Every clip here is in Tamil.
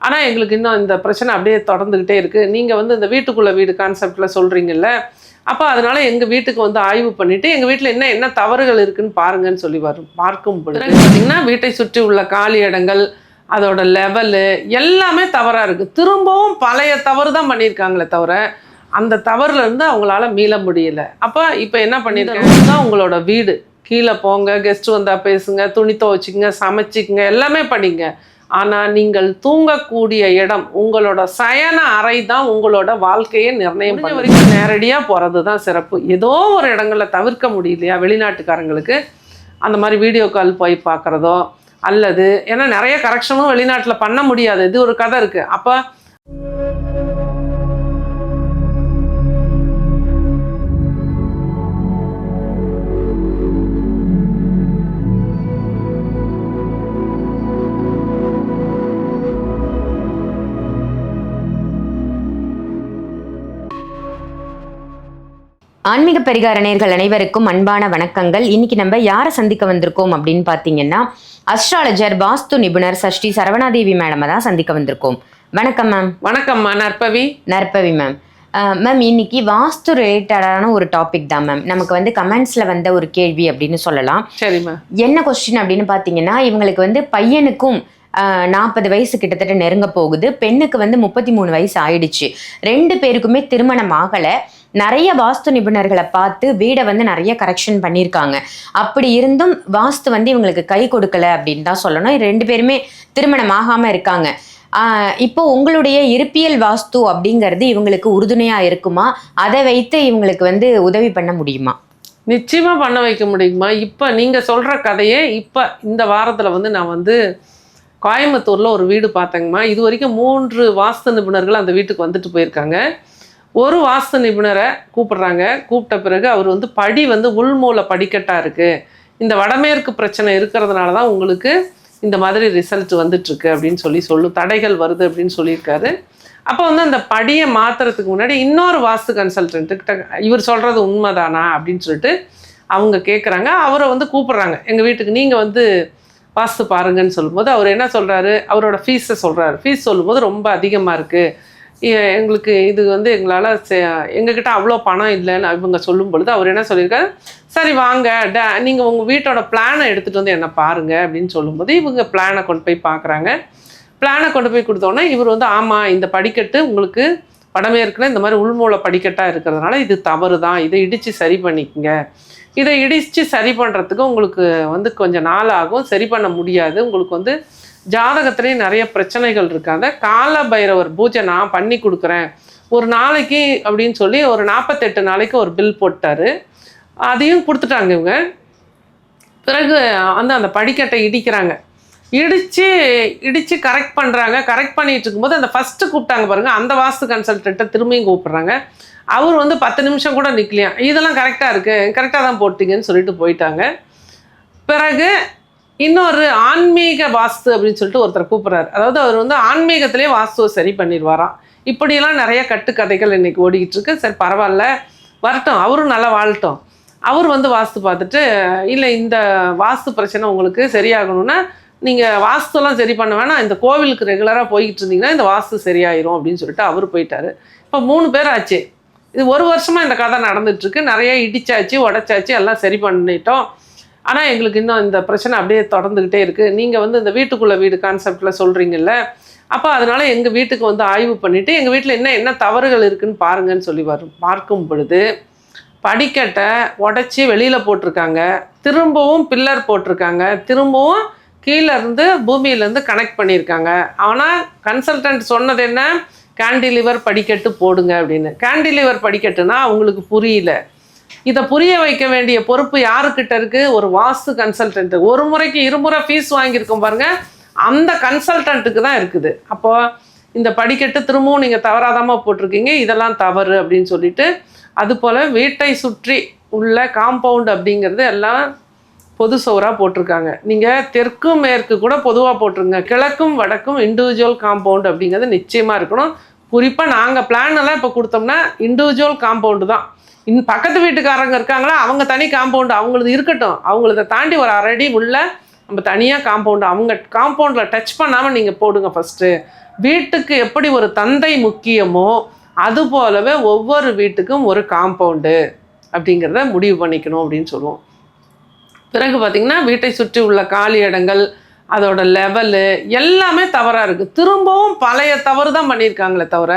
ஆனால் எங்களுக்கு இன்னும் இந்த பிரச்சனை அப்படியே தொடர்ந்துக்கிட்டே இருக்குது நீங்கள் வந்து இந்த வீட்டுக்குள்ளே வீடு கான்செப்டில் சொல்கிறீங்கல்ல அப்போ அதனால எங்கள் வீட்டுக்கு வந்து ஆய்வு பண்ணிவிட்டு எங்கள் வீட்டில் என்ன என்ன தவறுகள் இருக்குன்னு பாருங்கன்னு சொல்லி வரும். பார்க்கும் பொழுது பார்த்தீங்கன்னா வீட்டை சுற்றி உள்ள காலி இடங்கள் அதோட லெவலு எல்லாமே தவறாக இருக்குது திரும்பவும் பழைய தவறு தான் பண்ணியிருக்காங்களே தவிர அந்த தவறுல இருந்து அவங்களால மீள முடியல. அப்போ இப்போ என்ன பண்ணியிருக்காங்க? தான் உங்களோட வீடு. கீழே போங்க கெஸ்ட் வந்தா பேசுங்க துணி துவச்சிக்கங்க சமைச்சிக்கங்க எல்லாமே பண்ணிங்க. ஆனால் நீங்கள் தூங்கக்கூடிய இடம் உங்களோட சயன அறை தான் உங்களோட வாழ்க்கையை நிர்ணயம் பண்ண வரைக்கும் நேரடியாக போகிறது தான் சிறப்பு. ஏதோ ஒரு இடங்கள்ல தவிர்க்க முடியலையா வெளிநாட்டுக்காரங்களுக்கு? அந்த மாதிரி வீடியோ கால் போய் பார்க்குறதோ அல்லது ஏன்னா நிறைய கரெக்ஷனும் வெளிநாட்டில் பண்ண முடியாது. இது ஒரு கதை இருக்குது அப்போ ஆன்மீக பரிகார நேர்கள் அனைவருக்கும் அன்பான வணக்கங்கள். இன்னைக்கு நம்ம யாரை சந்திக்க வந்திருக்கோம் அப்படின்னு பார்த்தீங்கன்னா அஸ்ட்ராலஜர் வாஸ்து நிபுணர் சஷ்டி சரவணாதேவி மேடமை தான் சந்திக்க வந்திருக்கோம். வணக்கம் மேம் வணக்கம்மா நற்பவி. நற்பவி மேம் மேம் இன்னைக்கு வாஸ்து ரிலேட்டடான ஒரு டாபிக் தான் மேம் நமக்கு வந்து கமெண்ட்ஸ்ல வந்த ஒரு கேள்வி அப்படின்னு சொல்லலாம். சரிம்மா என்ன கொஸ்டின் அப்படின்னு பார்த்தீங்கன்னா இவங்களுக்கு வந்து பையனுக்கும் நாற்பது வயசு கிட்டத்தட்ட நெருங்க போகுது. பெண்ணுக்கு வந்து முப்பத்தி மூணு வயசு ஆயிடுச்சு. ரெண்டு பேருக்குமே திருமணம் ஆகலை. நிறைய வாஸ்து நிபுணர்களை பார்த்து வீடை வந்து நிறைய கரெக்ஷன் பண்ணியிருக்காங்க. அப்படி இருந்தும் வாஸ்து வந்து இவங்களுக்கு கை கொடுக்கல அப்படின்னு தான் சொல்லணும். ரெண்டு பேருமே திருமணம் ஆகாமல் இருக்காங்க. இப்போ உங்களுடைய இருப்பியல் வாஸ்து அப்படிங்கிறது இவங்களுக்கு உறுதுணையா இருக்குமா? அதை வைத்து இவங்களுக்கு வந்து உதவி பண்ண முடியுமா? நிச்சயமா பண்ண வைக்க முடியுமா? இப்போ நீங்க சொல்ற கதையே இப்போ இந்த வாரத்துல வந்து நான் வந்து கோயம்புத்தூரில் ஒரு வீடு பார்த்தேங்கம்மா. இது வரைக்கும் மூன்று வாஸ்து நிபுணர்கள் அந்த வீட்டுக்கு வந்துட்டு போயிருக்காங்க. ஒரு வாஸ்து நிபுணரை கூப்பிடுறாங்க. கூப்பிட்ட பிறகு அவர் வந்து படி வந்து உள்மூல படிக்கட்டாக இருக்குது இந்த வடமேற்கு பிரச்சனை இருக்கிறதுனால தான் உங்களுக்கு இந்த மாதிரி ரிசல்ட் வந்துட்டுருக்கு அப்படின்னு சொல்லி சொல்லு தடைகள் வருது அப்படின்னு சொல்லியிருக்காரு. அப்போ வந்து அந்த படியை மாற்றுறதுக்கு முன்னாடி இன்னொரு வாஸ்து கன்சல்டன்ட்டுக்கிட்ட இவர் சொல்கிறது உண்மைதானா அப்படின்னு சொல்லிட்டு அவங்க கேட்குறாங்க அவரை வந்து கூப்பிட்றாங்க. எங்கள் வீட்டுக்கு நீங்கள் வந்து வாஸ்து பாருங்கன்னு சொல்லும்போது அவர் என்ன சொல்கிறாரு அவரோட ஃபீஸை சொல்கிறாரு ஃபீஸ் சொல்லும்போது ரொம்ப அதிகமாக இருக்குது எங்களுக்கு இது வந்து எங்களால் எங்ககிட்ட அவ்வளோ பணம் இல்லைன்னு இவங்க சொல்லும் பொழுது அவர் என்ன சொல்லியிருக்காரு? சரி வாங்க. டே நீங்கள் உங்கள் வீட்டோட பிளானை எடுத்துகிட்டு வந்து என்ன பாருங்க அப்படின்னு சொல்லும்போது இவங்க பிளானை கொண்டு போய் பார்க்குறாங்க. பிளானை கொண்டு போய் கொடுத்தோன்னே இவர் வந்து ஆமாம் இந்த படிக்கட்டு உங்களுக்கு வடமேற்குல இந்த மாதிரி உள்மூல படிக்கட்டாக இருக்கிறதுனால இது தவறு தான் இதை இடித்து சரி பண்ணிக்கங்க. இதை இடித்து சரி பண்ணுறதுக்கு உங்களுக்கு வந்து கொஞ்சம் நாள் ஆகும் சரி பண்ண முடியாது. உங்களுக்கு வந்து ஜாதகத்துலேயும் நிறைய பிரச்சனைகள் இருக்காங்க. கால பைரவர் பூஜை நான் பண்ணி கொடுக்குறேன். ஒரு நாளைக்கு அப்படின்னு சொல்லி ஒரு நாற்பத்தெட்டு நாளைக்கு ஒரு பில் போட்டார். அதையும் கொடுத்துட்டாங்க இவங்க. பிறகு வந்து அந்த படிக்கட்டை இடிக்கிறாங்க. இடித்து இடித்து கரெக்ட் பண்ணுறாங்க கரெக்ட் பண்ணிட்டு இருக்கும்போது அந்த ஃபஸ்ட்டு கூப்பிட்டாங்க பாருங்கள் அந்த வாஸ்து கன்சல்டண்ட்டை திரும்பியும் கூப்பிட்றாங்க. அவர் வந்து பத்து நிமிஷம் கூட நிற்கலையாம் இதெல்லாம் கரெக்டாக இருக்குது கரெக்டாக தான் போட்டீங்கன்னு சொல்லிட்டு போயிட்டாங்க. பிறகு இன்னொரு ஆன்மீக வாஸ்து அப்படின்னு சொல்லிட்டு ஒருத்தர் கூப்பிட்றாரு. அதாவது அவர் வந்து ஆன்மீகத்திலே வாஸ்துவை சரி பண்ணிடுவாராம். இப்படியெல்லாம் நிறைய கட்டுக்கதைகள் இன்றைக்கி ஓடிக்கிட்டு இருக்கு. சரி பரவாயில்ல. வரட்டும். அவரும் நல்லா வாழட்டும் அவர் வந்து வாஸ்து பார்த்துட்டு இல்லை இந்த வாஸ்து பிரச்சனை உங்களுக்கு சரியாகணும்னா நீங்கள் வாஸ்துலாம் சரி பண்ண வேணாம். இந்த கோவிலுக்கு ரெகுலராக போய்கிட்டு இருந்தீங்கன்னா இந்த வாஸ்து சரியாயிரும் அப்படின்னு சொல்லிட்டு அவர் போயிட்டாரு. இப்போ மூணு பேர் ஆச்சு. இது ஒரு வருஷமாக இந்த கதை நடந்துட்டுருக்கு. நிறைய இடிச்சாச்சு உடச்சாச்சு எல்லாம் சரி பண்ணிட்டோம். ஆனால் எங்களுக்கு இன்னும் இந்த பிரச்சனை அப்படியே தொடர்ந்துக்கிட்டே இருக்குது நீங்கள் வந்து இந்த வீட்டுக்குள்ளே வீடு கான்செப்டில் சொல்கிறீங்கல்ல அப்போ அதனால எங்கள் வீட்டுக்கு வந்து ஆய்வு பண்ணிவிட்டு எங்கள் வீட்டில் என்ன என்ன தவறுகள் இருக்குதுன்னு பாருங்கன்னு சொல்லி வரும் பார்க்கும் பொழுது படிக்கட்டை உடச்சி வெளியில் போட்டிருக்காங்க. திரும்பவும் பில்லர் போட்டிருக்காங்க. திரும்பவும் கீழேருந்து பூமியிலேருந்து கனெக்ட் பண்ணியிருக்காங்க. ஆனால் கன்சல்டன்ட் சொன்னது என்ன? கேண்டிலிவர் படிக்கட்டு போடுங்க அப்படின்னு. கேண்டிலிவர் படிக்கட்டுனா அவங்களுக்கு புரியல. இதை புரிய வைக்க வேண்டிய பொறுப்பு யாருக்கிட்ட இருக்கு? ஒரு வாஸ்து கன்சல்டன்ட் ஒரு முறைக்கு இருமுறை ஃபீஸ் வாங்கியிருக்கோம் பாருங்க. அந்த கன்சல்டன்ட்டுக்கு தான் இருக்குது. அப்போ இந்த படிக்கட்டு திரும்பவும் நீங்கள் தவறாதாம போட்டிருக்கீங்க. இதெல்லாம் தவறு அப்படின்னு சொல்லிட்டு அதுபோல் வீட்டை சுற்றி உள்ள காம்பவுண்ட் அப்படிங்கிறது எல்லாம் பொது சோறாக போட்டிருக்காங்க. நீங்கள் தெற்கு மேற்கு கூட பொதுவாக போட்டிருங்க. கிழக்கும் வடக்கும் இண்டிவிஜுவல் காம்பவுண்ட் அப்படிங்கிறது நிச்சயமாக இருக்கணும். குறிப்பாக நாங்கள் பிளான் எல்லாம் இப்போ கொடுத்தோம்னா இண்டிவிஜுவல் காம்பவுண்டு தான். இன் பக்கத்து வீட்டுக்காரங்க இருக்காங்களா அவங்க தனி காம்பவுண்டு அவங்களது இருக்கட்டும். அவங்களத தாண்டி ஒரு அரை அடி உள்ள நம்ம தனியாக காம்பவுண்டு அவங்க காம்பவுண்டில் டச் பண்ணாமல் நீங்கள் போடுங்க ஃபஸ்ட்டு வீட்டுக்கு எப்படி ஒரு தந்தை முக்கியமோ அது போலவே ஒவ்வொரு வீட்டுக்கும் ஒரு காம்பவுண்டு அப்படிங்கிறத முடிவு பண்ணிக்கணும் அப்படின்னு சொல்லுவோம். பிறகு பார்த்திங்கன்னா வீட்டை சுற்றி உள்ள காலி இடங்கள் அதோட லெவலு எல்லாமே தவறாக இருக்குது திரும்பவும் பழைய தவறு தான் பண்ணியிருக்காங்களே தவிர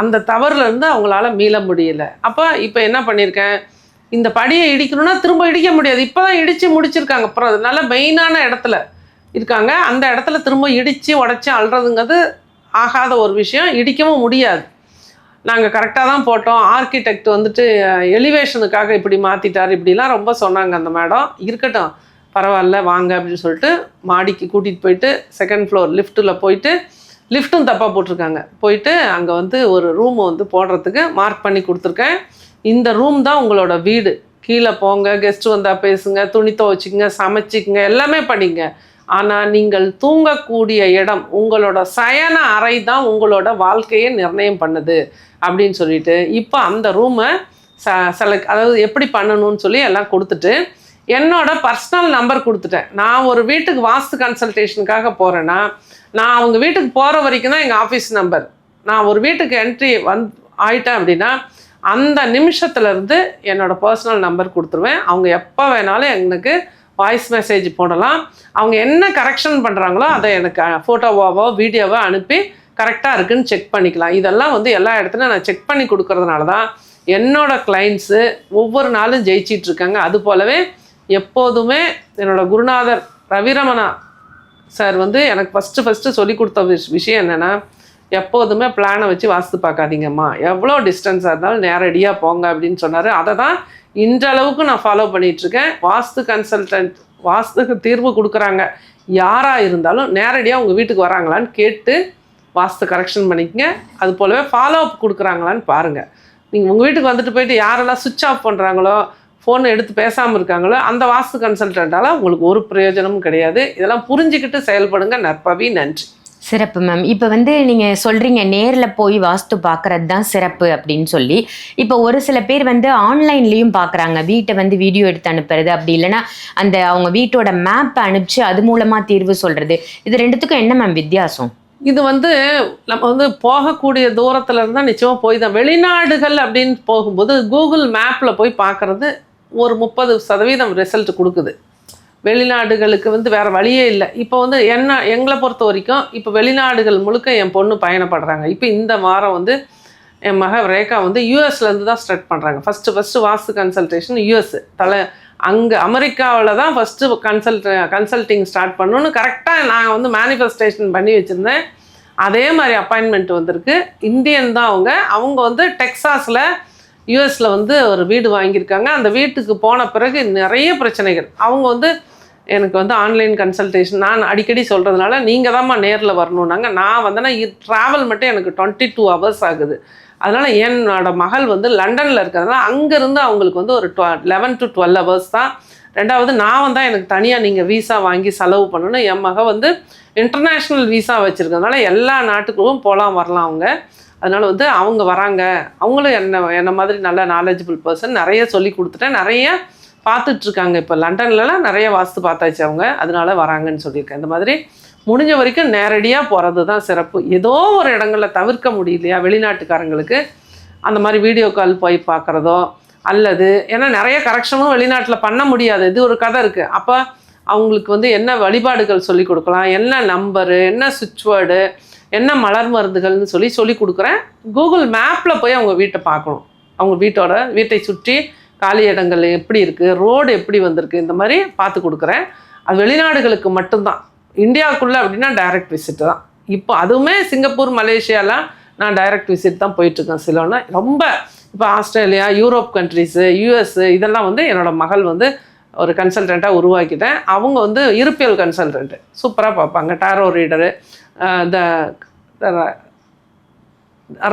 அந்த தவறுலேருந்து அவங்களால மீள முடியல. அப்போ இப்போ என்ன பண்ணியிருக்கேன்? இந்த படியை இடிக்கணும்னா திரும்ப இடிக்க முடியாது. இப்போ தான் இடித்து முடிச்சிருக்காங்க. அப்புறம் அதனால மெயினான இடத்துல இருக்காங்க. அந்த இடத்துல திரும்ப இடித்து உடச்சி அழுறதுங்கிறது ஆகாத ஒரு விஷயம். இடிக்கவும் முடியாது. நாங்கள் கரெக்டாக தான் போட்டோம். ஆர்கிடெக்ட் வந்துட்டு எலிவேஷனுக்காக இப்படி மாற்றிட்டார் இப்படிலாம் ரொம்ப சொன்னாங்க அந்த மேடம் இருக்கட்டும் பரவாயில்ல வாங்க அப்படின்னு சொல்லிட்டு மாடிக்கு கூட்டிகிட்டு போயிட்டு செகண்ட் ஃப்ளோர் லிஃப்ட்டில் போயிட்டு லிஃப்ட்டும் தப்பாக போட்டிருக்காங்க. போயிட்டு அங்கே வந்து ஒரு ரூம் வந்து போடுறதுக்கு மார்க் பண்ணி கொடுத்துருக்கேன். இந்த ரூம் தான் உங்களோட வீடு. கீழே போங்க கெஸ்ட் வந்தால் பேசுங்க துணி துவச்சிக்கங்க சமைச்சிக்கங்க எல்லாமே பண்ணிங்க ஆனால் நீங்கள் தூங்கக்கூடிய இடம் உங்களோட சயன அறை தான் உங்களோட வாழ்க்கையை நிர்ணயம் பண்ணுது அப்படின்னு சொல்லிட்டு இப்போ அந்த ரூமை ச செலக்ட் அதாவது எப்படி பண்ணணும்னு சொல்லி எல்லாம் கொடுத்துட்டு என்னோட பர்சனல் நம்பர் கொடுத்துட்டேன். நான் ஒரு வீட்டுக்கு வாஸ்து கன்சல்டேஷனுக்காக போகிறேன்னா நான் அவங்க வீட்டுக்கு போகிற வரைக்கும் தான் எங்கள் ஆஃபீஸ் நம்பர் நான் ஒரு வீட்டுக்கு என்ட்ரி வந் ஆயிட்டேன் அப்படின்னா அந்த நிமிஷத்துலேருந்து என்னோட பர்சனல் நம்பர் கொடுத்துருவேன். அவங்க எப்போ வேணாலும் எனக்கு வாய்ஸ் மெசேஜ் போடலாம். அவங்க என்ன கரெக்ஷன் பண்ணுறாங்களோ அதை எனக்கு ஃபோட்டோவாவோ வீடியோவோ அனுப்பி கரெக்டாக இருக்குன்னு செக் பண்ணிக்கலாம். இதெல்லாம் வந்து எல்லா இடத்துலையும் நான் செக் பண்ணி கொடுக்கறதுனால தான் என்னோட கிளைண்ட்ஸு ஒவ்வொரு நாளும் ஜெயிச்சிட்டு இருக்காங்க. அது போலவே எப்போதுமே என்னோடய குருநாதர் ரவிரமணா சார் வந்து எனக்கு ஃபஸ்ட்டு ஃபஸ்ட்டு சொல்லி கொடுத்த விஷ் விஷயம் என்னென்னா எப்போதுமே பிளானை வச்சு வாஸ்து பார்க்காதீங்கம்மா. எவ்வளோ டிஸ்டன்ஸாக இருந்தாலும் நேரடியாக போங்க அப்படின்னு சொன்னார். அதை தான் இன்றளவுக்கு நான் ஃபாலோ பண்ணிகிட்ருக்கேன் வாஸ்து கன்சல்டன்ட் வாஸ்துக்கு தீர்வு கொடுக்குறாங்க. யாராக இருந்தாலும் நேரடியாக உங்கள் வீட்டுக்கு வராங்களான்னு கேட்டு வாஸ்து கரெக்ஷன் பண்ணிக்கங்க. அது போலவே ஃபாலோ அப் கொடுக்குறாங்களான்னு பாருங்கள் நீங்கள் உங்கள் வீட்டுக்கு வந்துட்டு போயிட்டு யாரெல்லாம் சுவிட்ச் ஆஃப் பண்ணுறாங்களோ ஃபோன் எடுத்து பேசாமல் இருக்காங்களோ அந்த வாஸ்து கன்சல்டண்ட்டால் உங்களுக்கு ஒரு பிரயோஜனமும் கிடையாது. இதெல்லாம் புரிஞ்சுக்கிட்டு செயல்படுங்க. நற்பவி நன்றி. சிறப்பு மேம் இப்போ வந்து நீங்கள் சொல்கிறீங்க நேரில் போய் வாஸ்து பார்க்கறது தான் சிறப்பு அப்படின்னு சொல்லி. இப்போ ஒரு சில பேர் வந்து ஆன்லைன்லேயும் பார்க்குறாங்க வீட்டை வந்து வீடியோ எடுத்து அனுப்புறது அப்படி இல்லைன்னா அந்த அவங்க வீட்டோட மேப்பை அனுப்பிச்சு அது மூலமாக தீர்வு சொல்கிறது இது ரெண்டுத்துக்கும் என்ன மேம் வித்தியாசம்? இது வந்து நம்ம வந்து போகக்கூடிய தூரத்தில் இருந்தால் நிச்சயமாக போய் தான் வெளிநாடுகள் அப்படின்னு போகும்போது கூகுள் மேப்பில் போய் பார்க்குறது ஒரு முப்பது சதவீதம் ரிசல்ட் கொடுக்குது. வெளிநாடுகளுக்கு வந்து வேறு வழியே இல்லை. இப்போ வந்து என்ன எங்களை பொறுத்த வரைக்கும் இப்போ வெளிநாடுகள் முழுக்க என் பொண்ணு பயணப்படுறாங்க. இப்போ இந்த வாரம் வந்து என் மக ரேகா வந்து யூஎஸ்லேருந்து தான் ஸ்டார்ட் பண்ணுறாங்க first first vastu consultation US தலை அங்கே அமெரிக்காவில் தான் ஃபஸ்ட்டு கன்சல்ட் கன்சல்டிங் ஸ்டார்ட் பண்ணணும்னு கரெக்டாக நான் வந்து மேனிஃபெஸ்டேஷன் பண்ணி வச்சுருந்தேன். அதே மாதிரி அப்பாயின்மெண்ட் வந்திருக்கு. இந்தியன் தான் அவங்க. அவங்க வந்து டெக்ஸாஸில் யூஎஸில் வந்து ஒரு வீடு வாங்கியிருக்காங்க. அந்த வீட்டுக்கு போன பிறகு நிறைய பிரச்சனைகள். அவங்க வந்து எனக்கு வந்து ஆன்லைன் கன்சல்டேஷன் நான் அடிக்கடி சொல்கிறதுனால நீங்கள் தான்மா நேரில் வரணுன்னாங்க நான் வந்தேன்னா ட்ராவல் மட்டும் எனக்கு டுவெண்ட்டி டூ ஹவர்ஸ் ஆகுது. அதனால் என்னோடய மகள் வந்து லண்டனில் இருக்கிறதுனால அங்கேருந்து அவங்களுக்கு வந்து ஒரு டுவ லெவன் டு டுவெல் ஹவர்ஸ் தான். ரெண்டாவது நான் வந்தால் எனக்கு தனியாக நீங்கள் வீசா வாங்கி செலவு பண்ணணும். என் மக வந்து இன்டர்நேஷ்னல் வீசா வச்சுருக்கறதுனால எல்லா நாட்டுக்கும் போகலாம் வரலாம் அவங்க. அதனால் வந்து அவங்க வராங்க. அவங்களும் என்ன என்ன மாதிரி நல்ல நாலேஜபிள் பர்சன் நிறைய சொல்லி கொடுத்துட்டேன். நிறைய பார்த்துட்ருக்காங்க இப்போ. லண்டன்லலாம் நிறைய வாஸ்து பார்த்தாச்சு அவங்க. அதனால வராங்கன்னு சொல்லியிருக்கேன். இந்த மாதிரி முடிஞ்ச வரைக்கும் நேரடியாக போகிறது தான் சிறப்பு. ஏதோ ஒரு இடங்களில் தவிர்க்க முடியலையா வெளிநாட்டுக்காரங்களுக்கு? அந்த மாதிரி வீடியோ கால் போய் பார்க்குறதோ அல்லது ஏன்னா நிறைய கரெக்ஷனும் வெளிநாட்டில் பண்ண முடியாது. இது ஒரு கதை இருக்குது அப்போ அவங்களுக்கு வந்து என்ன வழிபாடுகள் சொல்லி கொடுக்கலாம்? என்ன நம்பரு? என்ன சுவிட்ச் வேர்டு என்ன மலர் மருந்துகள்னு சொல்லி சொல்லி கொடுக்குறேன். கூகுள் மேப்பில் போய் அவங்க வீட்டை பார்க்கணும். அவங்க வீட்டோட வீட்டை சுற்றி காலி இடங்கள் எப்படி இருக்குது ரோடு எப்படி வந்திருக்கு இந்த மாதிரி பார்த்து கொடுக்குறேன். அது வெளிநாடுகளுக்கு மட்டும்தான். இந்தியாவுக்குள்ளே அப்படின்னா டைரக்ட் விசிட் தான். இப்போ அதுவுமே சிங்கப்பூர் மலேசியாலாம் நான் டைரக்ட் விசிட் தான் போயிட்டுருக்கேன் சிலோன்னா ரொம்ப இப்போ ஆஸ்திரேலியா யூரோப் கண்ட்ரிஸு யூஎஸ்ஸு இதெல்லாம் வந்து என்னோடய மகள் வந்து ஒரு கன்சல்டண்ட்டாக உருவாக்கிட்டேன். அவங்க வந்து இருப்பியல் கன்சல்டன்ட்டு சூப்பராக பார்ப்பாங்க. டாரோ ரீடரு இந்த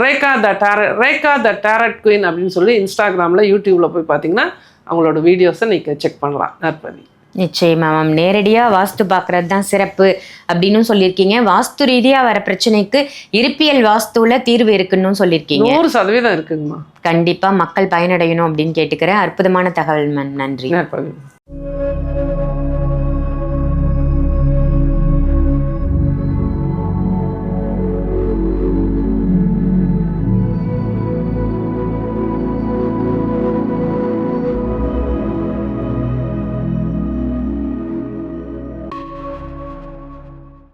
Rekha the tarot Rekha the tarot queen அப்படின்னு சொல்லி இன்ஸ்டாகிராமில் யூடியூப்பில் போய் பார்த்தீங்கன்னா அவங்களோட வீடியோஸை நீங்கள் செக் பண்ணலாம். நற்பதி நிச்சயமா மேம் நேரடியாக வாஸ்து பார்க்கறது தான் சிறப்பு அப்படின்னு சொல்லியிருக்கீங்க. வாஸ்து ரீதியாக வர பிரச்சனைக்கு இருப்பியல் வாஸ்துவில் தீர்வு இருக்குன்னு சொல்லியிருக்கீங்க. நூறு சதவீதம் இருக்குங்கம்மா. கண்டிப்பாக மக்கள் பயனடையணும் அப்படின்னு கேட்டுக்கிறேன். அற்புதமான தகவல் மேம் நன்றி.